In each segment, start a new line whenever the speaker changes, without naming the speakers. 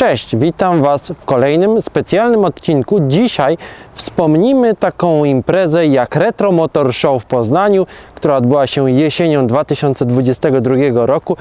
Cześć, witam Was w kolejnym specjalnym odcinku. Dzisiaj wspomnimy taką imprezę jak Retro Motor Show w Poznaniu, która odbyła się jesienią 2022 roku.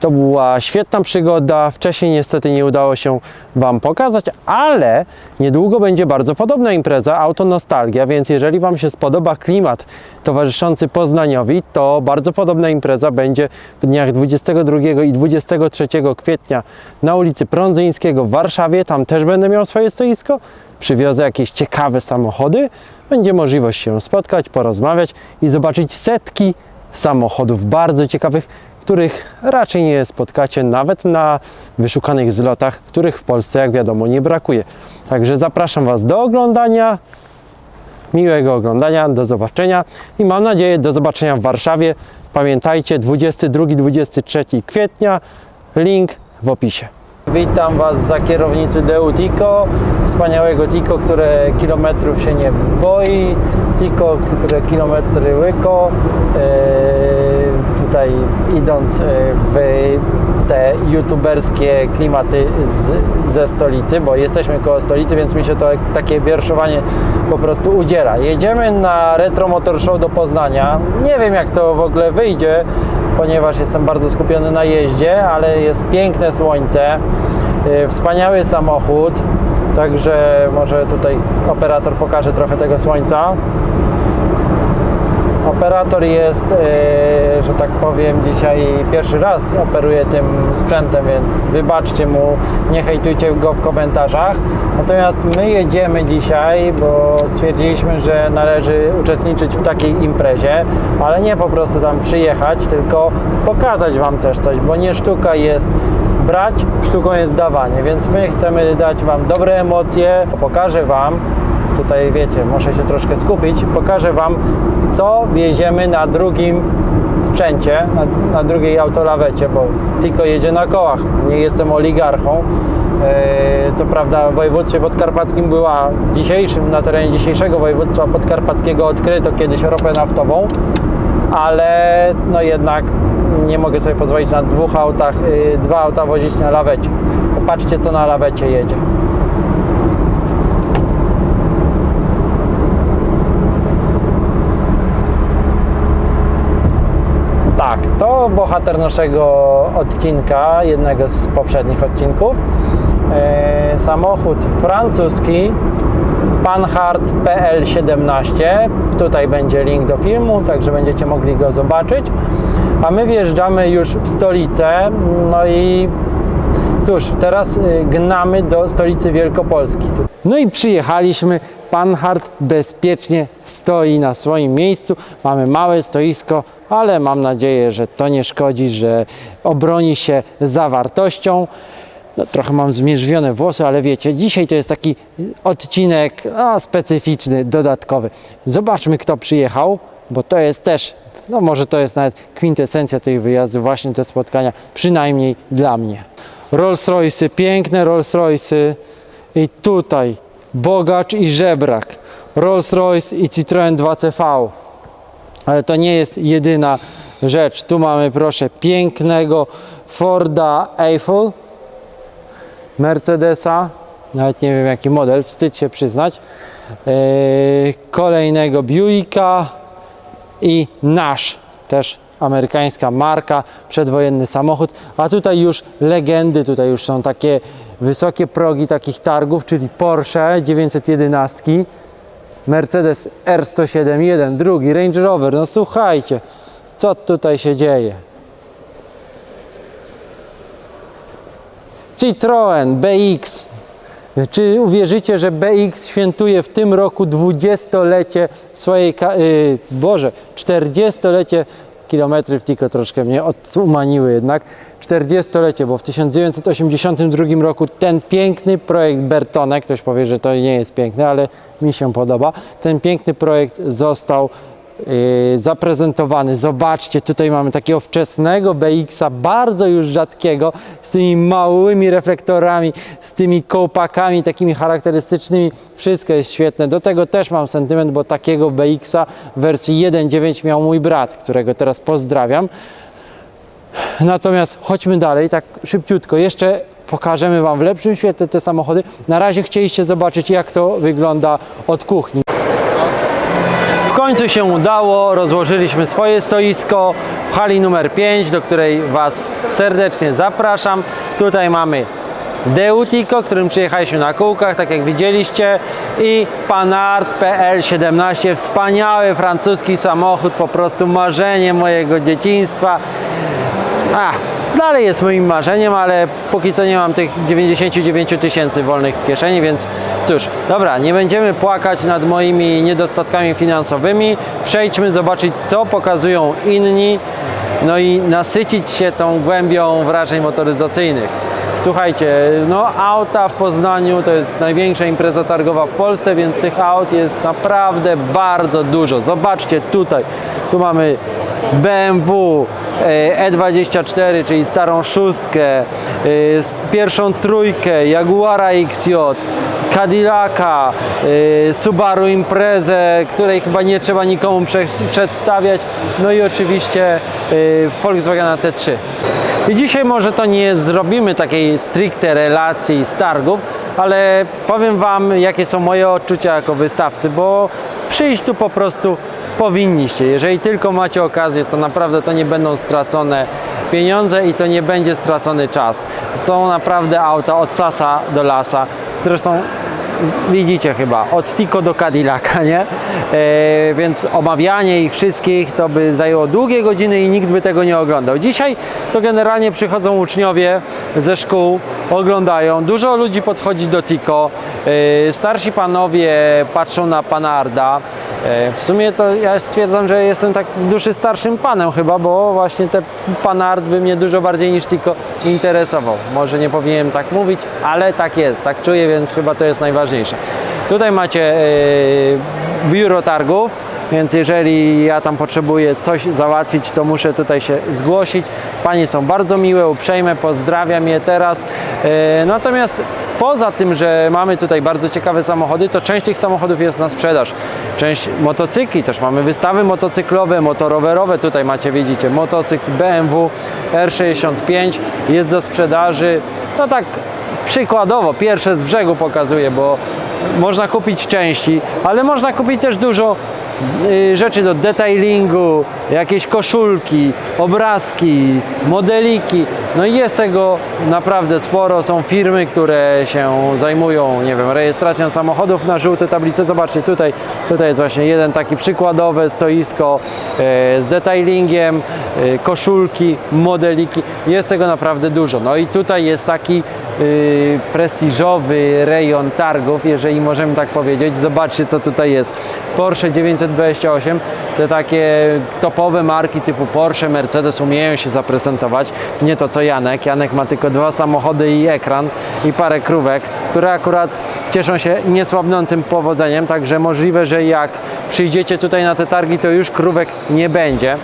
To była świetna przygoda. Wcześniej niestety nie udało się Wam pokazać, ale niedługo będzie bardzo podobna impreza Auto Nostalgia, więc jeżeli Wam się spodoba klimat towarzyszący Poznaniowi, to bardzo podobna impreza będzie w dniach 22 i 23 kwietnia na ulicy Prądzyńskiego w Warszawie. Tam też będę miał swoje stoisko. Przywiozę jakieś ciekawe samochody. Będzie możliwość się spotkać, porozmawiać i zobaczyć setki samochodów bardzo ciekawych, których raczej nie spotkacie nawet na wyszukanych zlotach, których w Polsce, jak wiadomo, nie brakuje. Także zapraszam Was do oglądania. Miłego oglądania, do zobaczenia i mam nadzieję do zobaczenia w Warszawie. Pamiętajcie 22-23 kwietnia, link w opisie. Witam Was za kierownicy Deu Tico, wspaniałego Tico, które kilometrów się nie boi, Tico, które kilometry łyko. Eee, tutaj idąc e, w te youtuberskie klimaty z, ze stolicy, bo jesteśmy koło stolicy, więc mi się to takie wierszowanie po prostu udziela. Jedziemy na Retro Motor Show do Poznania. Nie wiem jak to w ogóle wyjdzie, ponieważ jestem bardzo skupiony na jeździe, ale jest piękne słońce, yy, wspaniały samochód, także może tutaj operator pokaże trochę tego słońca. Operator jest, e, że tak powiem, dzisiaj pierwszy raz operuje tym sprzętem, więc wybaczcie mu, nie hejtujcie go w komentarzach. Natomiast my jedziemy dzisiaj, bo stwierdziliśmy, że należy uczestniczyć w takiej imprezie, ale nie po prostu tam przyjechać, tylko pokazać Wam też coś, bo nie sztuka jest brać, sztuką jest dawanie, więc my chcemy dać Wam dobre emocje, pokażę Wam, tutaj wiecie, muszę się troszkę skupić, pokażę Wam, co wieziemy na drugim sprzęcie, na, na drugiej autolawecie, bo tylko jedzie na kołach, nie jestem oligarchą. E, Co prawda w województwie podkarpackim była dzisiejszym, na terenie dzisiejszego województwa podkarpackiego odkryto kiedyś ropę naftową, ale no jednak nie mogę sobie pozwolić na dwóch autach, y, dwa auta wozić na lawecie. Popatrzcie co na lawecie jedzie. Tak, to bohater naszego odcinka, jednego z poprzednich odcinków. E, samochód francuski Panhard PL17. Tutaj będzie link do filmu, także będziecie mogli go zobaczyć. A my wjeżdżamy już w stolicę. No i cóż, teraz y, gnamy do stolicy Wielkopolski. No i przyjechaliśmy. Panhard bezpiecznie stoi na swoim miejscu. Mamy małe stoisko, ale mam nadzieję, że to nie szkodzi, że obroni się zawartością. No, trochę mam zmierzwione włosy, ale wiecie, dzisiaj to jest taki odcinek no, specyficzny, dodatkowy. Zobaczmy, kto przyjechał, bo to jest też, no może to jest nawet kwintesencja tych wyjazdów, właśnie te spotkania, przynajmniej dla mnie. Rolls Royce, piękne Rolls Royce i tutaj bogacz i żebrak. Rolls Royce i Citroen 2CV. Ale to nie jest jedyna rzecz. Tu mamy, proszę, pięknego Forda Eiffel, Mercedesa, nawet nie wiem jaki model, wstyd się przyznać. Yy, kolejnego Buicka i nasz, też amerykańska marka, przedwojenny samochód. A tutaj już legendy, tutaj już są takie wysokie progi takich targów, czyli Porsche 911, Mercedes R107, jeden, drugi, Range Rover. No słuchajcie, co tutaj się dzieje? Citroen BX. Czy uwierzycie, że BX świętuje w tym roku 20-lecie swojej, yy, Boże, 40-lecie kilometry w Tico troszkę mnie odumaniły jednak. 40-lecie, bo w 1982 roku ten piękny projekt Bertone, ktoś powie, że to nie jest piękny, ale mi się podoba, ten piękny projekt został yy, zaprezentowany. Zobaczcie, tutaj mamy takiego wczesnego BX-a, bardzo już rzadkiego, z tymi małymi reflektorami, z tymi kołpakami takimi charakterystycznymi. Wszystko jest świetne. Do tego też mam sentyment, bo takiego BX-a w wersji 1.9 miał mój brat, którego teraz pozdrawiam. Natomiast chodźmy dalej, tak szybciutko. Jeszcze pokażemy Wam w lepszym świetle te samochody. Na razie chcieliście zobaczyć, jak to wygląda od kuchni. W końcu się udało, rozłożyliśmy swoje stoisko w hali numer 5, do której Was serdecznie zapraszam. Tutaj mamy Deutico, którym przyjechaliśmy na kółkach, tak jak widzieliście i Panard PL17, wspaniały francuski samochód, po prostu marzenie mojego dzieciństwa. A, dalej jest moim marzeniem, ale póki co nie mam tych 99 tysięcy wolnych w kieszeni, więc cóż, dobra, nie będziemy płakać nad moimi niedostatkami finansowymi. Przejdźmy zobaczyć, co pokazują inni, no i nasycić się tą głębią wrażeń motoryzacyjnych. Słuchajcie, no auta w Poznaniu to jest największa impreza targowa w Polsce, więc tych aut jest naprawdę bardzo dużo. Zobaczcie tutaj, tu mamy BMW e, E24, czyli starą szóstkę, e, pierwszą trójkę, Jaguara XJ, Cadillaca, e, Subaru Imprezę, której chyba nie trzeba nikomu prze- przedstawiać, no i oczywiście e, Volkswagena T3. I dzisiaj może to nie zrobimy takiej stricte relacji z targów, ale powiem Wam, jakie są moje odczucia jako wystawcy, bo przyjść tu po prostu powinniście. Jeżeli tylko macie okazję, to naprawdę to nie będą stracone pieniądze i to nie będzie stracony czas. Są naprawdę auta od sasa do lasa. Zresztą widzicie chyba, od Tico do Cadillaca, nie? E, więc omawianie ich wszystkich to by zajęło długie godziny i nikt by tego nie oglądał. Dzisiaj to generalnie przychodzą uczniowie ze szkół, oglądają. Dużo ludzi podchodzi do Tico. E, starsi panowie patrzą na Panarda. E, W sumie to ja stwierdzam, że jestem tak w duszy starszym panem chyba, bo właśnie ten Panard by mnie dużo bardziej niż tylko interesował. Może nie powinienem tak mówić, ale tak jest, tak czuję, więc chyba to jest najważniejsze. Tutaj macie e, biuro targów, więc jeżeli ja tam potrzebuję coś załatwić, to muszę tutaj się zgłosić. Panie są bardzo miłe, uprzejme, pozdrawiam je teraz. E, Natomiast poza tym, że mamy tutaj bardzo ciekawe samochody, to część tych samochodów jest na sprzedaż. Część motocykli, też mamy wystawy motocyklowe, motorowerowe. Tutaj macie, widzicie, motocykl BMW R65 jest do sprzedaży. No tak przykładowo, pierwsze z brzegu pokazuję, bo można kupić części, ale można kupić też dużo rzeczy do detailingu, jakieś koszulki, obrazki, modeliki. No i jest tego naprawdę sporo. Są firmy, które się zajmują, nie wiem, rejestracją samochodów na żółte tablice. Zobaczcie, tutaj, tutaj jest właśnie jeden taki przykładowe stoisko e, z detailingiem, e, koszulki, modeliki. Jest tego naprawdę dużo. No i tutaj jest taki y, prestiżowy rejon targów, jeżeli możemy tak powiedzieć. Zobaczcie, co tutaj jest. Porsche 928, te takie topowe marki typu Porsche, Mercedes umieją się zaprezentować. Nie to co Janek. Janek ma tylko dwa samochody i ekran i parę krówek, które akurat cieszą się niesłabnącym powodzeniem, także możliwe, że jak przyjdziecie tutaj na te targi, to już krówek nie będzie.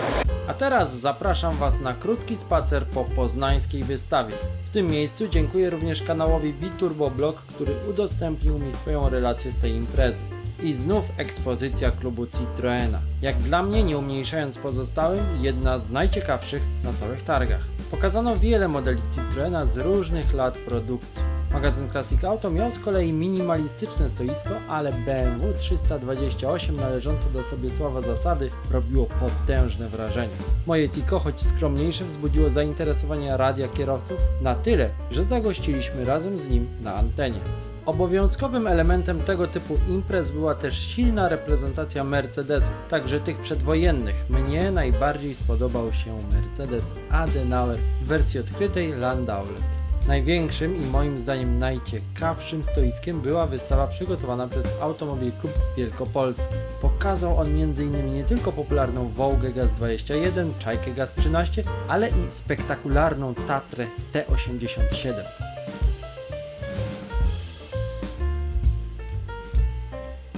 A teraz zapraszam Was na krótki spacer po poznańskiej wystawie. W tym miejscu dziękuję również kanałowi Biturboblog, który udostępnił mi swoją relację z tej imprezy. I znów ekspozycja klubu Citroena. Jak dla mnie, nie umniejszając pozostałym, jedna z najciekawszych na całych targach. Pokazano wiele modeli Citroena z różnych lat produkcji. Magazyn Classic Auto miał z kolei minimalistyczne stoisko, ale BMW 328 należące do Sobiesława Zasady robiło potężne wrażenie. Moje Tico, choć skromniejsze, wzbudziło zainteresowanie radia kierowców na tyle, że zagościliśmy razem z nim na antenie. Obowiązkowym elementem tego typu imprez była też silna reprezentacja Mercedesów, także tych przedwojennych. Mnie najbardziej spodobał się Mercedes Adenauer w wersji odkrytej Landaulet. Największym i moim zdaniem najciekawszym stoiskiem była wystawa przygotowana przez Automobil Klub Wielkopolski. Pokazał on m.in. nie tylko popularną Volgę Gaz21, Czajkę Gaz13, ale i spektakularną Tatrę T87.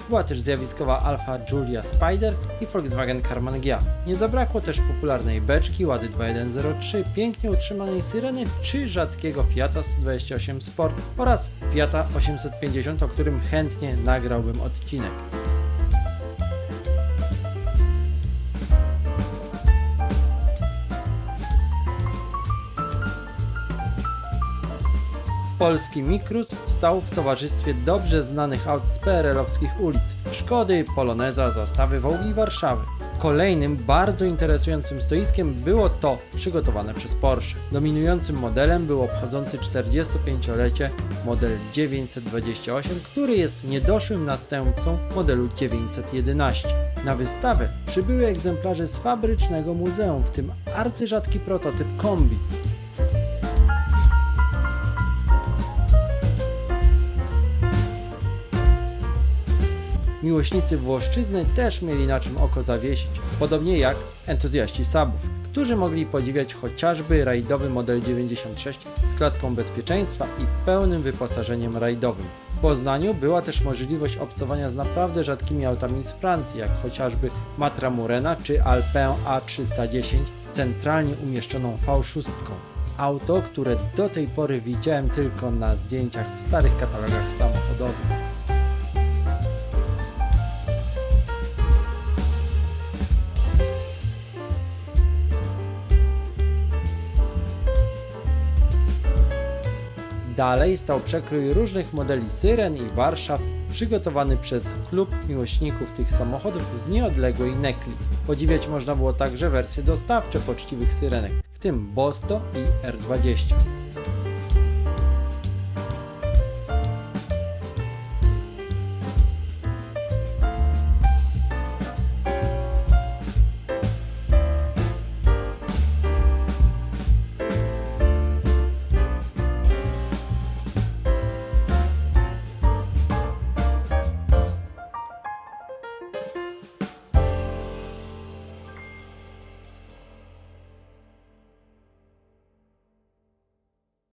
Była też zjawiskowa Alfa Giulia Spider i Volkswagen Karmann GA. Nie zabrakło też popularnej beczki Łady 2103, pięknie utrzymanej Syreny czy rzadkiego Fiata 128 Sport oraz Fiata 850, o którym chętnie nagrałbym odcinek. Polski Mikrus stał w towarzystwie dobrze znanych aut z PRL-owskich ulic Szkody, Poloneza, Zastawy, Wołgi i Warszawy. Kolejnym bardzo interesującym stoiskiem było to przygotowane przez Porsche. Dominującym modelem był obchodzący 45-lecie model 928, który jest niedoszłym następcą modelu 911. Na wystawę przybyły egzemplarze z fabrycznego muzeum, w tym arcyrzadki prototyp kombi. Miłośnicy Włoszczyzny też mieli na czym oko zawiesić, podobnie jak entuzjaści Sabów, którzy mogli podziwiać chociażby rajdowy model 96 z klatką bezpieczeństwa i pełnym wyposażeniem rajdowym. W Poznaniu była też możliwość obcowania z naprawdę rzadkimi autami z Francji, jak chociażby Matra Murena czy Alpin A310 z centralnie umieszczoną V6. Auto, które do tej pory widziałem tylko na zdjęciach w starych katalogach samochodowych. Dalej stał przekrój różnych modeli Syren i Warszaw, przygotowany przez klub miłośników tych samochodów z nieodległej Nekli. Podziwiać można było także wersje dostawcze poczciwych Syrenek, w tym Bosto i R20.